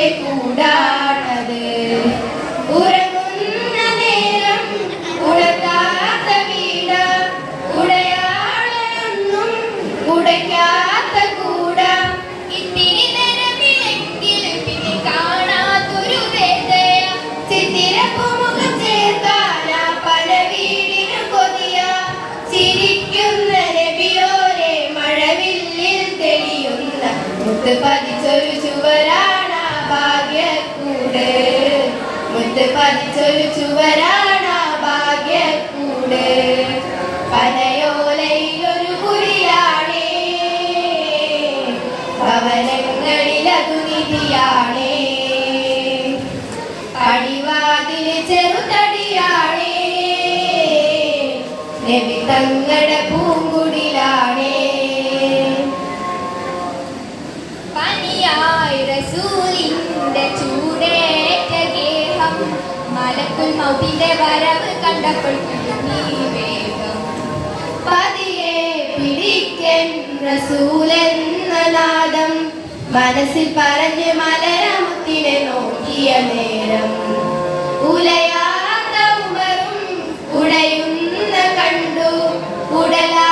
നിന്റെ കൂടാണത് ഉറങ്ങുന്ന നേരം ഉടക്കാത്ത വീട ഉടയാളൊന്നും ഉടയ്ക്കാത്ത കൂട. ഇത്തിരി നേരമില്ലെങ്കിലും പിന്നെ കാണാത്തൊരു വേദയ ചിത്തിരപ്പുമുഖം ചേർത്താല പല വീടിനും കൊതിയ. ചിരിക്കുന്ന രവിയോരെ മഴവില്ലിൽ തെളിയുന്ന മുത്ത് പതിച്ചൊരു ചുവരാ ഭാഗ്യക്കൂട്. മുത്ത് പതിച്ചൊരു ചുവരാണ ഭാഗ്യക്കൂട്. പനയോലയിലൊരു കുറിയാണേ ഭവനങ്ങളിലതു നിധിയാണേ. അടിവാതിൽ ചെറുതടിയാണേ. നബി തങ്ങളുടെ പൂങ്കുടിലാണേ. പനിയായി റസൂലി മലക്കുൽ മൗത്തിന്റെ വരവ് കണ്ടപ്പോൾ നീ വേഗം പതിയെ പിടിക്കൻ റസൂലെന്ന നാദം മനസ്സിൽ പറഞ്ഞ് മലരമുത്തിനെ നോക്കിയ നേരം ഉലയാത്ത ഉമറും ഉടയുന്ന കണ്ടു ഉടലായ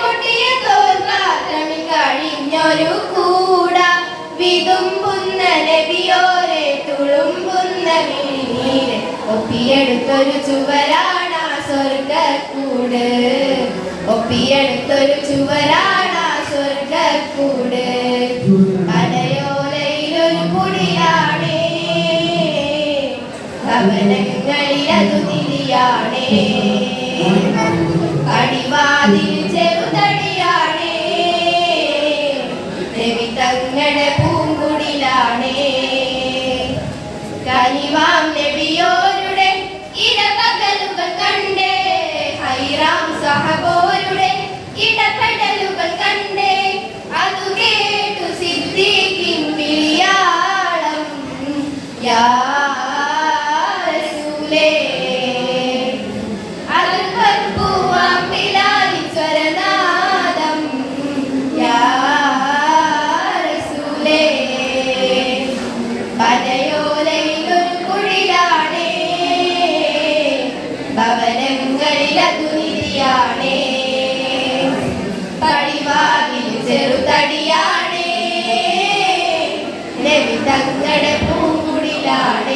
പൊട്ടിയ തോൽക്കാത്തമി കഴിഞ്ഞൊരു കൂട. വിതുമ്പുന്ന നബിയോരെ തുളുമ്പുന്ന മിഴിനീര് ഒപ്പിയെടുത്തൊരു ചുവരാണ സ്വർഗക്കൂട് ഒപ്പിയെടുത്തൊരു ചുവരാണ സ്വർഗക്കൂട് പടയോലയിലൊരു കുടിയാണേ ഭവനങ്ങളിലതു തിരിയാണേ. തങ്ങളുടെ പൂങ്കുടിലാണേ. കനിവാം നബിയോരുടെ ഇടപകലുകൾ കണ്ടേ. ഹൈറാം സഹബോരുടെ ഇടപെടലുകൾ കണ്ടേ. അതു കേട്ടു സിദ്ദീഖിൻ വിളിയാളം യാ ഭവനങ്ങളിലതു നിധിയാണേ ചെറുതടിയാണേ. ലവിതങ്ങളുടെ പൂങ്കുടിലാണ്.